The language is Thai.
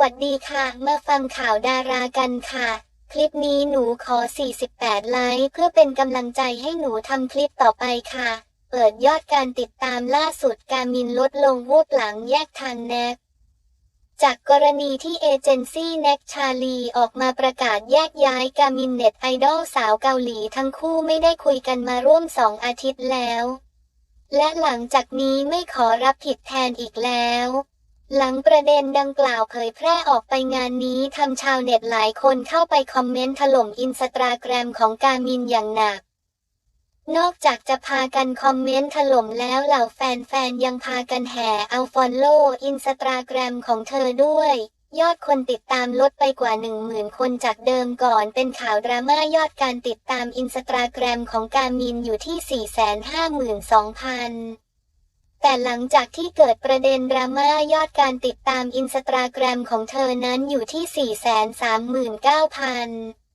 วัสดีค่ะ มาฟังข่าวดารากันค่ะ คลิปนี้หนูขอ 48 ไลค์เพื่อเป็นกำลังใจให้หนูทำคลิปต่อไปค่ะ เปิดยอดการติดตามล่าสุดการมินลดลงวูบหลังแยกทางแนกจากกรณีที่เอเจนซี่แน็กชาลีออกมาประกาศแยกย้ายกามินเน็ตไอดอลสาวเกาหลีทั้งคู่ไม่ได้คุยกันมาร่วมสองอาทิตย์แล้ว และหลังจากนี้ไม่ขอรับผิดแทนอีกแล้ว หลังประเด็นดังกล่าวเผยแพร่ออกไปงานนี้ทำชาวเน็ตหลายคนเข้าไปคอมเมนต์ถล่มอินสตาแกรมของกามินอย่างหนัก นอกจากจะพากันคอมเมนต์ถล่มแล้วเหล่าแฟนๆ ยังพากันแห่เอาฟอลโล่อินสตาแกรมของเธอด้วย ยอดคนติดตามลดไปกว่า 10,000 คนจากเดิมก่อนเป็นข่าวดราม่ายอดการติดตามอินสตาแกรมของกามินอยู่ที่ 452,000 แต่หลังจากที่เกิดประเด็นดราม่ายอดการติดตามอินสตาแกรมของเธอนั้นอยู่ที่ 439,000